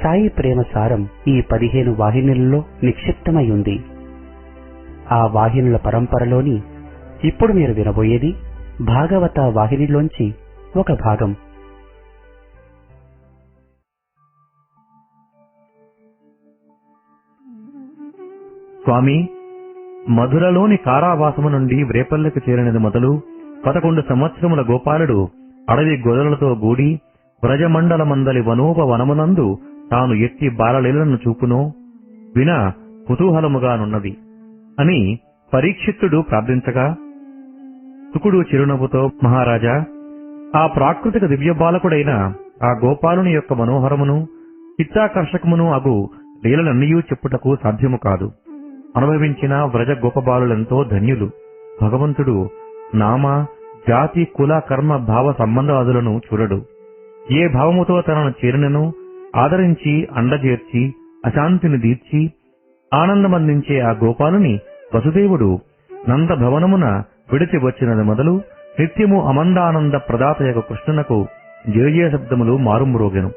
సాయి ప్రేమ సారం ఈ పదిహేను వాహినులలో నిక్షిప్తమై ఉంది ఆ వాహినుల పరంపరలోని ఇప్పుడు మీరు వినబోయేది భాగవత వాహినిలోంచి ఒక భాగం. స్వామి మధురలోని కారావాసము నుండి వ్రేపల్లకు చేరినది మొదలు పదకొండు సంవత్సరముల గోపాలుడు అడవి గొదలతో గూడి వ్రజమండలమందలి వనోప వనమునందు తాను ఎట్టి బాలలీలను చూపునో విన కుతూహలముగానున్నది అని పరీక్షిత్తుడు ప్రార్థించగా సుకుడు చిరునవ్వుతో మహారాజా ఆ ప్రాకృతిక దివ్య బాలకుడైన ఆ గోపాలుని యొక్క మనోహరమును చిత్తాకర్షకమును అగు లీలలన్నయూ చెప్పుటకు సాధ్యము కాదు. అనుభవించిన వ్రజ గోపబాలులెంతో ధన్యులు. భగవంతుడు నామ జాతి కుల కర్మ భావ సంబంధాదులను చూడడు. ఏ భావముతో తనను చేరినను ఆదరించి అండజేర్చి అశాంతిని దీర్చి ఆనందమందించే ఆ గోపాలుని వసుదేవుడు నంద భవనమున విడిచి వచ్చినది మొదలు నిత్యము అమందానంద యొక్క కృష్ణునకు జయజయ శబ్దములు మారుమ్రోగెను.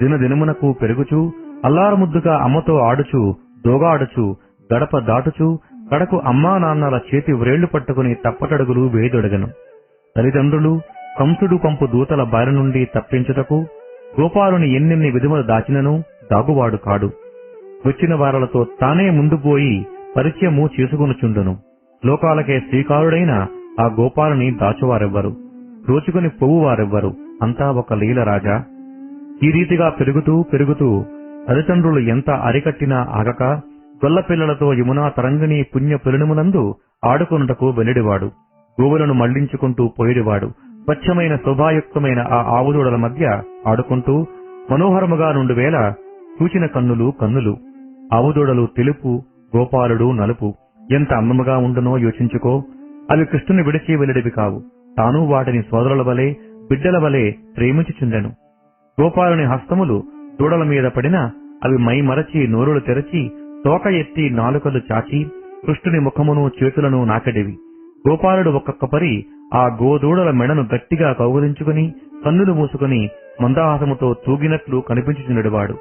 దినదినమునకు పెరుగుచు అల్లారముద్దుగా అమ్మతో ఆడుచు దోగాడుచు గడప దాటుచు కడకు అమ్మా నాన్నల చేతి వ్రేళ్ళు పట్టుకుని తప్పటడుగులు వేదొడగను తల్లిదండ్రులు కంసుడు పంపు దూతల బారి నుండి తప్పించుటకు గోపాలుని ఎన్నెన్ని విధములు దాచినను దాగువాడు కాడు. వచ్చిన వారలతో తానే ముందు పోయి పరిచయము చేసుకొనుచుండును. లోకాలకే శ్రీకారుడైన ఆ గోపాలుని దాచువారెవ్వరు. రోచుకుని పోవువారెవ్వరు. అంతా ఒక లీల రాజా. ఈ రీతిగా పెరుగుతూ పెరుగుతూ తల్లిదండ్రులు ఎంత అరికట్టినా ఆగక గొల్లపిల్లలతో యమునా తరంగిణి పుణ్య పులినమునందు ఆడుకొనుటకు వెనుడివాడు. గోవులను మళ్ళించుకుంటూ పోయిడివాడు. స్వచ్ఛమైన శోభాయుక్తమైన ఆ ఆవుదూడల మధ్య ఆడుకుంటూ మనోహరముగా నుండి వేళ చూచిన కన్నులు కన్నులు. ఆవుదూడలు తెలుపు గోపాలుడు నలుపు. ఎంత అందముగా ఉండునో యోచించుకో. అవి కృష్ణుని విడిచి వెల్లడివి కావు. తాను వాటిని సోదరుల వలె బిడ్డల వలె ప్రేమించుచుండెను గోపాలుని హస్తములు దూడల మీద పడిన అవి మై మరచి నోరులు తెరచి తోక ఎత్తి నాలుకలు చాచి కృష్ణుని ముఖమును చేతులను నాకడివి. గోపాలుడు ఒక్కొక్క పరి ఆ గోదూడల మెడను గట్టిగా కౌగులించుకుని కన్నులు మూసుకుని మందహాసముతో తూగినట్లు కనిపించుచుండెడివాడు.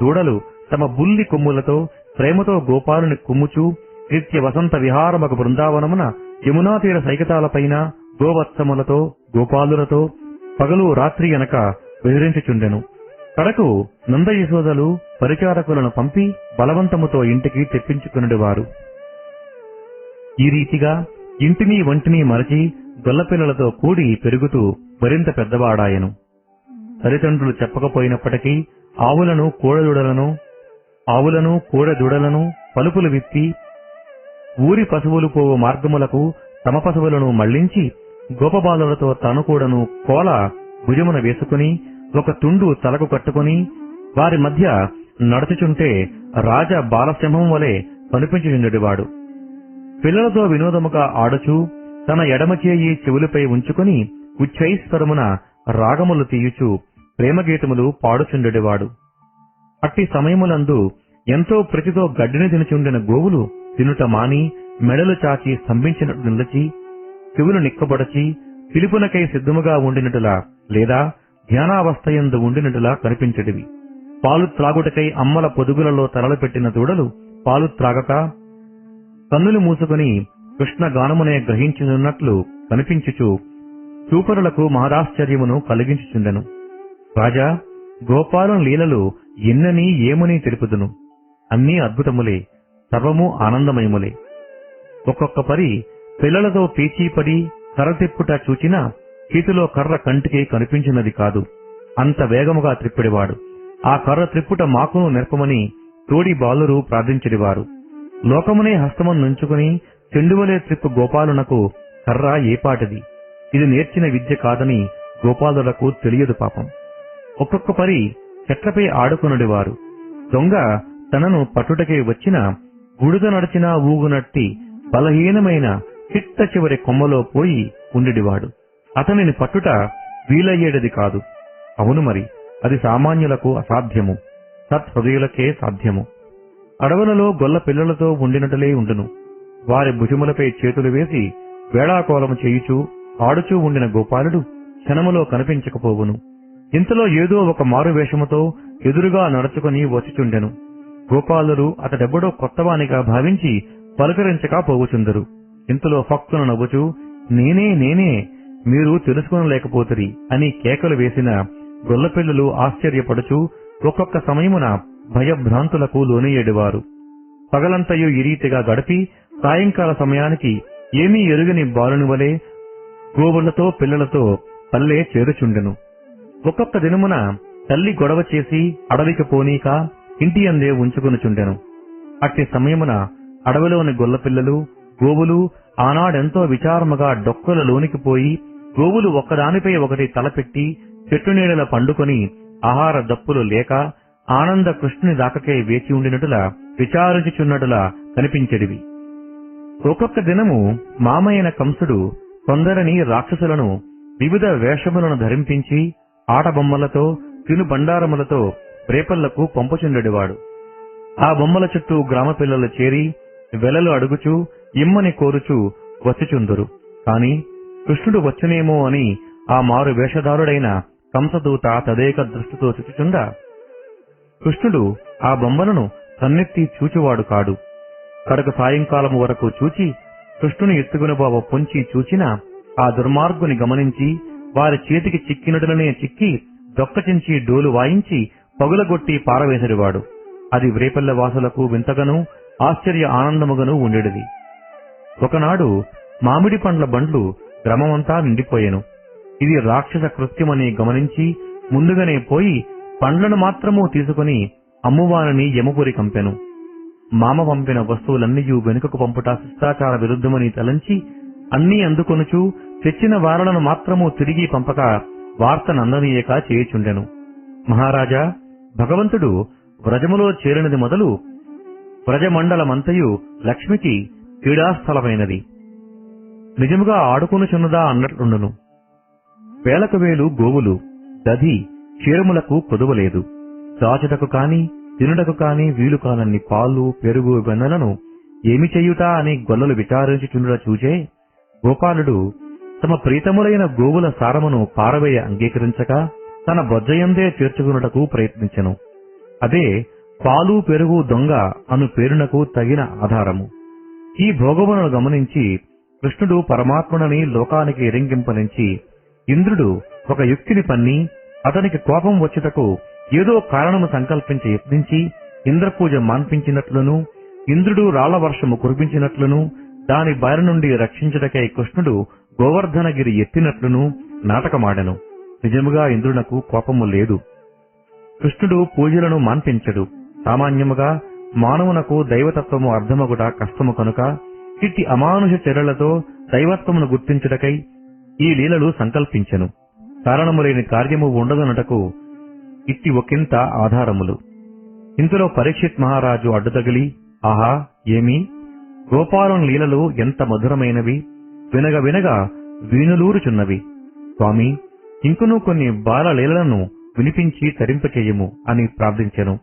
దూడలు తమ బుల్లి కొమ్ములతో ప్రేమతో గోపాలుని కుమ్ముచూ నిత్య వసంత విహారమక బృందావనమున యమునా తీర సైకతాలపైన గోవత్సములతో గోపాలులతో పగలు రాత్రి అనక బెదిరించుచుండెను. కడకు నందయశోదలు పరిచారకులను పంపి బలవంతముతో ఇంటికి తెప్పించుకునేవారు ఈ రీతిగా ఇంటిని వంటిని మరచి గొల్లపిల్లలతో కూడి పెరుగుతూ మరింత పెద్దవాడాయను. తల్లిదండ్రులు చెప్పకపోయినప్పటికీ ఆవులను కోడదూడలను ఆవులను కోడదూడలను పలుపులు విప్పి ఊరి పశువులు పోవు మార్గములకు తమ పశువులను మళ్ళించి గోపబాలులతో తను కూడాను కోల భుజమున వేసుకుని ఒక తుండు తలకు కట్టుకుని వారి మధ్య నడుచుచుంటే రాజ బాలసింహం వలె కనిపించుచుండెడివాడు పిల్లలతో వినోదముగా ఆడుచూ తన ఎడమ చేయి చెవులపై ఉంచుకుని ఉచ్చైస్వరమున రాగములు తీయుచు ప్రేమగీతములు పాడుచుండెడివాడు. అట్టి సమయములందు ఎంతో ప్రతితో గడ్డిని తినుచుండిన గోవులు తినుట మాని మెడలు చాచి స్తంభించినట్టు నిలచి చెవులు నిక్కబడచి పిలుపునకై సిద్ధముగా ఉండినట్టులా లేదా ధ్యానావస్థయందు ఉండినట్టులా కనిపించడివి. పాలు త్రాగుటకై అమ్మల పొదుగులలో తరలపెట్టిన దూడలు పాలు త్రాగక కన్నులు మూసుకుని కృష్ణ గానమునే గ్రహించున్నట్లు కనిపించుచు చూపరులకు మహదాశ్చర్యమును కలిగించుచుండెను. రాజా గోపాలం లీలలు ఎన్నని ఏమని తెలుపుదును. అన్నీ అద్భుతములే సర్వము ఆనందమయములే. ఒక్కొక్క పరి పిల్లలతో పీచీపడి కర్ర తిప్పుట చూచినా చేతిలో కర్ర కంటికి కనిపించినది కాదు. అంత వేగముగా త్రిప్పిడివాడు. ఆ కర్ర త్రిప్పుట మాకును నెరపమని తోడి బాలురు ప్రార్థించడివారు. లోకమునే హస్తమం నుంచుకుని చెండువలే త్రిప్పు గోపాలునకు కర్ర ఏపాటిది ఇది నేర్చిన విద్య కాదని గోపాలులకు తెలియదు పాపం. ఒక్కొక్క పరి చెట్లపై ఆడుకునడివారు. దొంగ తనను పట్టుటకే వచ్చిన గుడుగ నడిచిన ఊగునట్టి బలహీనమైన చిట్ట చివరి కొమ్మలో పోయి ఉండిడివాడు. అతనిని పట్టుట వీలయ్యేడది కాదు. అవును మరి అది సామాన్యులకు అసాధ్యము. సత్హృదయులకే సాధ్యము. అడవులలో గొల్ల పిల్లలతో ఉండినట్లే ఉండును. వారి భుజములపై చేతులు వేసి వేళాకోలము చేయుచూ ఆడుచూ ఉండిన గోపాలుడు క్షణములో కనిపించకపోవును. ఇంతలో ఏదో ఒక మారు వేషముతో ఎదురుగా నడుచుకుని వచ్చిచుండెను. గోపాలుడు అతడెబ్బడో కొత్తవానిగా భావించి పలకరించక పోవుచుందరు ఇంతలో ఫక్కున నవ్వుచూ నేనే నేనే మీరు తెలుసుకునలేకపోతురి అని కేకలు వేసిన గొల్లపిల్లలు ఆశ్చర్యపడుచు ఒక్కొక్క సమయమున భయభ్రాంతులకు లోనయ్యేడివారు. పగలంతయు ఈ రీతిగా గడిపి సాయంకాల సమయానికి ఏమీ ఎరుగని బాలుని వలె గోవులతో పిల్లలతో పల్లె చేరుచుండెను. ఒక్కొక్క దినమున తల్లి గొడవ చేసి అడవికి పోనీక ఇంటి అందే ఉంచుకొనుచుండెను. అట్టి సమయమున అడవిలోని గొల్లపిల్లలు గోవులు ఆనాడెంతో విచారముగా డొక్కల లోనికి పోయి గోవులు ఒకదానిపై ఒకటి తలపెట్టి చెట్టు నీడల పండుకొని ఆహార దప్పులు లేక ఆనంద కృష్ణుని దాకకే వేచి ఉండినటులా విచారించుచున్నటులా కనిపించెడివి. ఒక్కొక్క దినము మామయ్యన కంసుడు కొందరిని రాక్షసులను వివిధ వేషములను ధరింపించి ఆటబొమ్మలతో తిను బండారములతో రేపళ్ళకు పంపుచుండెడివాడు. ఆ బొమ్మల చుట్టూ గ్రామ పిల్లలు చేరి వెలలు అడుగుచూ ఇమ్మని కోరుచూ వచ్చిచుందురు కాని కృష్ణుడు వచ్చునేమో అని ఆ మారు వేషధారుడైన కంసదూత తదేక దృష్టితో చుచుచుండా కృష్ణుడు ఆ బొమ్మలను సన్నెత్తి చూచువాడు కాడు. కడక సాయంకాలము వరకు చూచి కృష్ణుని ఎత్తుకుని బావ పొంచి చూచిన ఆ దుర్మార్గుని గమనించి వారి చేతికి చిక్కినటులనే చిక్కి దొక్కచించి డోలు వాయించి పగులగొట్టి పారవేసడివాడు అది వ్రేపల్లె వాసులకు వింతగను ఆశ్చర్య ఆనందముగను ఉండేది ఒకనాడు మామిడి పండ్ల బండ్లు గ్రామమంతా నిండిపోయెను. ఇది రాక్షస కృత్యమని గమనించి ముందుగానే పోయి పండ్లను మాత్రము తీసుకుని అమ్మువానని యమపురి కంపెను. మామ పంపిన వస్తువులన్నీయు వెనుకకు పంపుట శిష్టాచార విరుద్ధమని తలంచి అన్నీ అందుకొనుచు తెచ్చిన వారలను మాత్రము తిరిగి పంపక వార్త నందనీయక చేయుచుండెను. మహారాజా భగవంతుడు వ్రజములో చేరినది మొదలు వ్రజమండలమంతయు లక్ష్మికి క్రీడాస్థలమైనది నిజముగా ఆడుకొనుచున్నదా అన్నట్లుండును. వేలకు వేలు గోవులు దధి క్షీరములకు కొదువలేదు. దాచుటకు కాని తినుటకు కాని వీలు కానన్ని పాలు పెరుగు వెన్నలను ఏమి చేయుట అని గొల్లలు విచారించుచుండుట చూచే గోపాలుడు తమ ప్రీతములైన గోవుల సారమును పారవేయ అంగీకరించక తన బొజ్జయందే చేర్చుకున్నటకు ప్రయత్నించెను. అదే పాలు పెరుగు దొంగ అను పేరునకు తగిన ఆధారము. ఈ భోగములను గమనించి కృష్ణుడు పరమాత్ముడని లోకానికి ఎరింగింపనించి ఇంద్రుడు ఒక యుక్తిని పన్ని అతనికి కోపం వచ్చుటకు ఏదో కారణము సంకల్పించి యత్నించి ఇంద్రపూజ మాన్పించినట్లును ఇంద్రుడు రాళ్ళ వర్షము కురిపించినట్లును దాని బారి నుండి రక్షించుటకై కృష్ణుడు గోవర్ధనగిరి ఎత్తినట్లును నాటకమాడెను. నిజముగా ఇంద్రునకు కోపము లేదు. కృష్ణుడు పూజలను మాన్పించడు. సామాన్యముగా మానవునకు దైవతత్వము అర్థమగుట కష్టము కనుక ఇట్టి అమానుష చర్యలతో దైవత్వమును గుర్తించుటకై ఈ లీలలు సంకల్పించెను. కారణము లేని కార్యము ఉండదనటకు ఇట్టి ఒకంత ఆధారములు. ఇంతలో పరీక్షిత్ మహారాజు అడ్డుతగిలి ఆహా ఏమి? గోపాలం లీలలు ఎంత మధురమైనవి వినగ వినగా వీణులూరుచున్నవి. స్వామి ఇంకనూ కొన్ని బాల లీలలను వినిపించి తరింపచేయము అని ప్రార్థించెను.